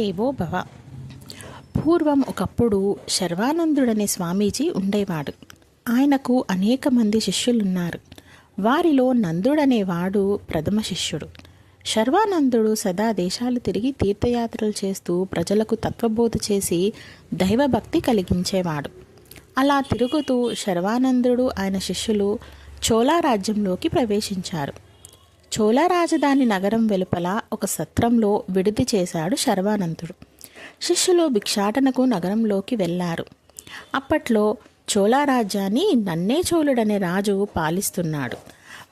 దేవో భవ. పూర్వం ఒకప్పుడు శర్వానందుడనే స్వామీజీ ఉండేవాడు. ఆయనకు అనేక మంది శిష్యులున్నారు. వారిలో నందుడనేవాడు ప్రథమ శిష్యుడు. శర్వానందుడు సదా దేశాలు తిరిగి తీర్థయాత్రలు చేస్తూ ప్రజలకు తత్వబోధ చేసి దైవభక్తి కలిగించేవాడు. అలా తిరుగుతూ శర్వానందుడు ఆయన శిష్యులు చోళా రాజ్యంలోకి ప్రవేశించారు. చోళ రాజధాని నగరం వెలుపల ఒక సత్రంలో విడిది చేశాడు శర్వానందుడు. శిష్యులు భిక్షాటనకు నగరంలోకి వెళ్ళారు అప్పట్లో చోళారాజ్యాన్ని నన్నే చోళుడనే రాజు పాలిస్తున్నాడు.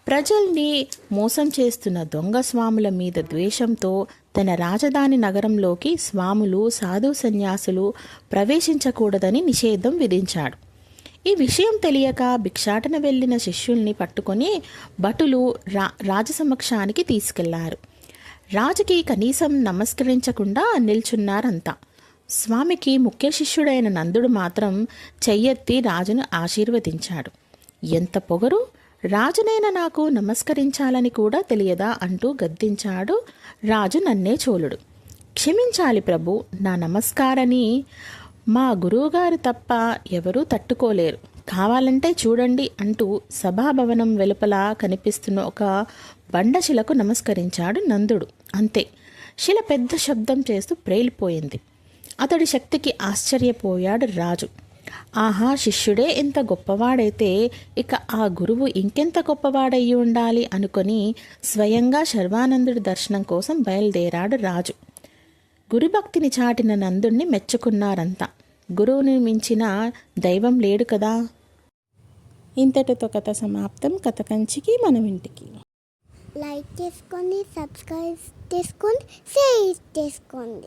ప్రజల్ని మోసం చేస్తున్న దొంగ స్వాముల మీద ద్వేషంతో తన రాజధాని నగరంలోకి స్వాములు సాధు సన్యాసులు ప్రవేశించకూడదని నిషేధం విధించాడు. ఈ విషయం తెలియక భిక్షాటన వెళ్ళిన శిష్యుల్ని పట్టుకొని భటులు రా రాజసమక్షానికి తీసుకెళ్ళారు. రాజుకి కనీసం నమస్కరించకుండా నిల్చున్నారంతా. స్వామికి ముఖ్య శిష్యుడైన నందుడు మాత్రం చెయ్యెత్తి రాజును ఆశీర్వదించాడు. ఎంత పొగరు? రాజునైన నాకు నమస్కరించాలని కూడా తెలియదా? అంటూ గద్దించాడు రాజు నన్నే చోళుడు. క్షమించాలి ప్రభు నా నమస్కారాన్ని మా గురువుగారు తప్ప ఎవరూ తట్టుకోలేరు. కావాలంటే చూడండి అంటూ సభాభవనం వెలుపల కనిపిస్తున్న ఒక బండశిలకు నమస్కరించాడు నందుడు. అంతే. శిల పెద్ద శబ్దం చేస్తూ ప్రేలిపోయింది. అతడి శక్తికి ఆశ్చర్యపోయాడు రాజు. ఆహా శిష్యుడే ఎంత గొప్పవాడైతే ఇక ఆ గురువు ఇంకెంత గొప్పవాడయ్యి ఉండాలి అనుకొని స్వయంగా శర్వానందుడి దర్శనం కోసం బయలుదేరాడు రాజు. గురుభక్తిని చాటిన నందుణ్ణి మెచ్చుకున్నారంతా. గురువుని మించిన దైవం లేడు కదా. ఇంతటితో కథ సమాప్తం. కథ కంచికి మనం ఇంటికి లైక్ చేసుకోండి సబ్స్క్రైబ్ చేసుకోండి షేర్ చేసుకోండి.